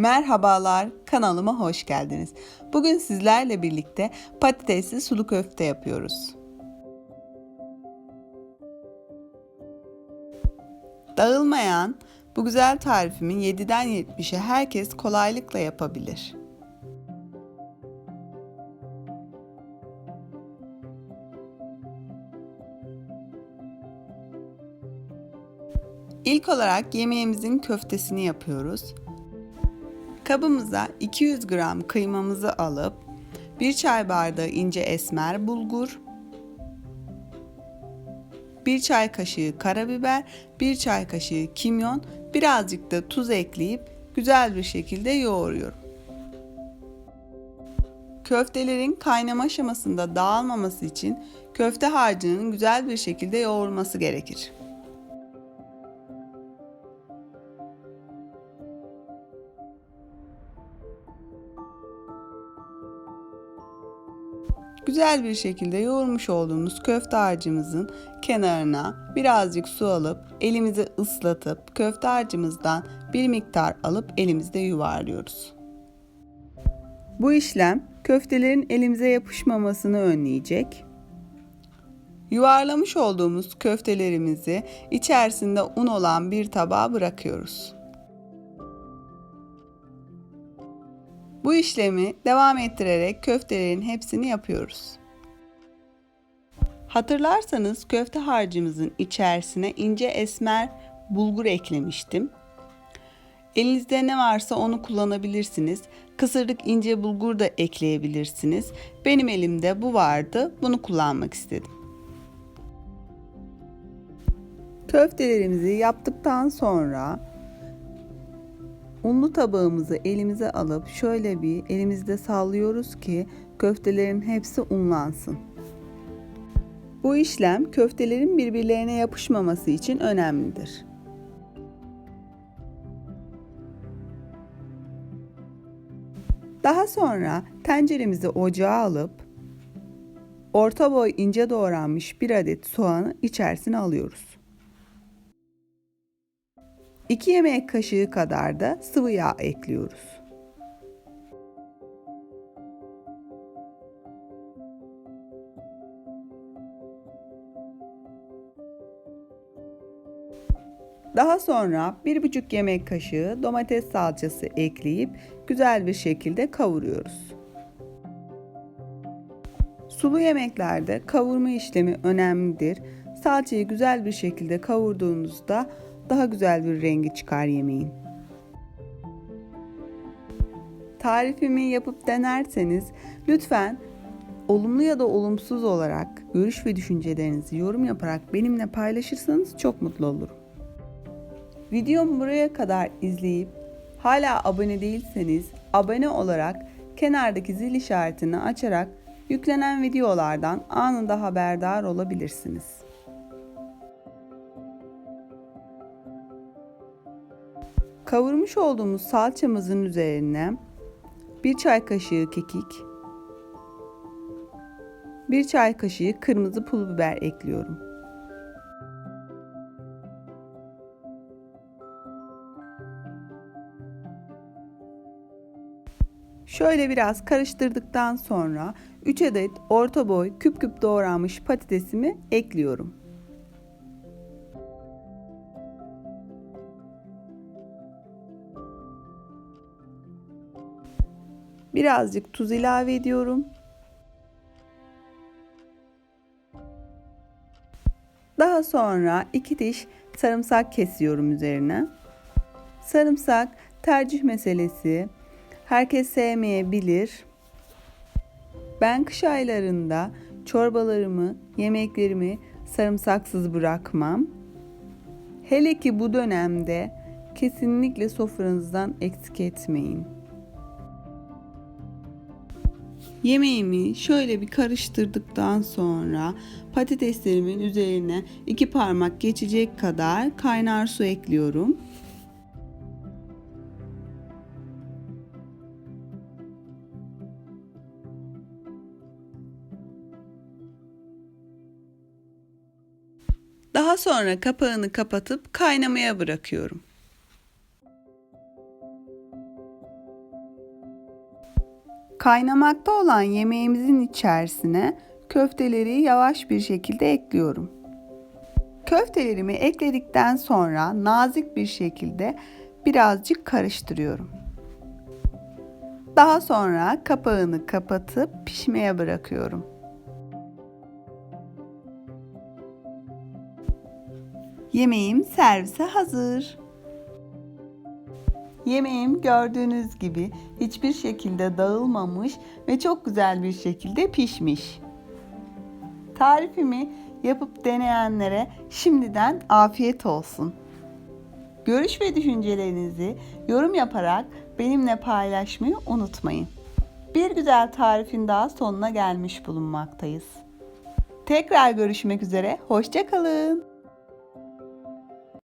Merhabalar, kanalıma hoş geldiniz. Bugün sizlerle birlikte patatesli sulu köfte yapıyoruz. Dağılmayan bu güzel tarifimi 7'den 70'e herkes kolaylıkla yapabilir. İlk olarak yemeğimizin köftesini yapıyoruz. Kabımıza 200 gram kıymamızı alıp 1 çay bardağı ince esmer bulgur, 1 çay kaşığı karabiber, 1 çay kaşığı kimyon, birazcık da tuz ekleyip güzel bir şekilde yoğuruyorum. Köftelerin kaynama aşamasında dağılmaması için köfte harcının güzel bir şekilde yoğurulması gerekir. Güzel bir şekilde yoğurmuş olduğumuz köfte harcımızın kenarına birazcık su alıp elimizi ıslatıp köfte harcımızdan bir miktar alıp elimizde yuvarlıyoruz. Bu işlem köftelerin elimize yapışmamasını önleyecek. Yuvarlamış olduğumuz köftelerimizi içerisinde un olan bir tabağa bırakıyoruz. Bu işlemi devam ettirerek köftelerin hepsini yapıyoruz. Hatırlarsanız köfte harcımızın içerisine ince esmer bulgur eklemiştim. Elinizde ne varsa onu kullanabilirsiniz. Kısırlık ince bulgur da ekleyebilirsiniz. Benim elimde bu vardı. Bunu kullanmak istedim. Köftelerimizi yaptıktan sonra Unlu tabağımızı elimize alıp şöyle bir elimizde sallıyoruz ki köftelerin hepsi unlansın. Bu işlem köftelerin birbirlerine yapışmaması için önemlidir. Daha sonra tenceremizi ocağa alıp orta boy ince doğranmış bir adet soğanı içerisine alıyoruz. 2 yemek kaşığı kadar da sıvı yağ ekliyoruz. Daha sonra 1,5 yemek kaşığı domates salçası ekleyip güzel bir şekilde kavuruyoruz. Sulu yemeklerde kavurma işlemi önemlidir. Salçayı güzel bir şekilde kavurduğunuzda daha güzel bir rengi çıkar yemeğin. Tarifimi yapıp denerseniz lütfen olumlu ya da olumsuz olarak görüş ve düşüncelerinizi yorum yaparak benimle paylaşırsanız çok mutlu olurum. Videomu buraya kadar izleyip hala abone değilseniz abone olarak kenardaki zil işaretini açarak yüklenen videolardan anında haberdar olabilirsiniz. Kavurmuş olduğumuz salçamızın üzerine bir çay kaşığı kekik, bir çay kaşığı kırmızı pul biber ekliyorum. Şöyle biraz karıştırdıktan sonra 3 adet orta boy küp küp doğranmış patatesimi ekliyorum. Birazcık tuz ilave ediyorum. Daha sonra iki diş sarımsak kesiyorum üzerine. Sarımsak tercih meselesi. Herkes sevmeyebilir. Ben kış aylarında çorbalarımı, yemeklerimi sarımsaksız bırakmam. Hele ki bu dönemde kesinlikle sofranızdan eksik etmeyin. Yemeğimi şöyle bir karıştırdıktan sonra patateslerimin üzerine iki parmak geçecek kadar kaynar su ekliyorum. Daha sonra kapağını kapatıp kaynamaya bırakıyorum. Kaynamakta olan yemeğimizin içerisine köfteleri yavaş bir şekilde ekliyorum. Köftelerimi ekledikten sonra nazik bir şekilde birazcık karıştırıyorum. Daha sonra kapağını kapatıp pişmeye bırakıyorum. Yemeğim servise hazır. Yemeğim gördüğünüz gibi hiçbir şekilde dağılmamış ve çok güzel bir şekilde pişmiş. Tarifimi yapıp deneyenlere şimdiden afiyet olsun. Görüş ve düşüncelerinizi yorum yaparak benimle paylaşmayı unutmayın. Bir güzel tarifin daha sonuna gelmiş bulunmaktayız. Tekrar görüşmek üzere, hoşçakalın.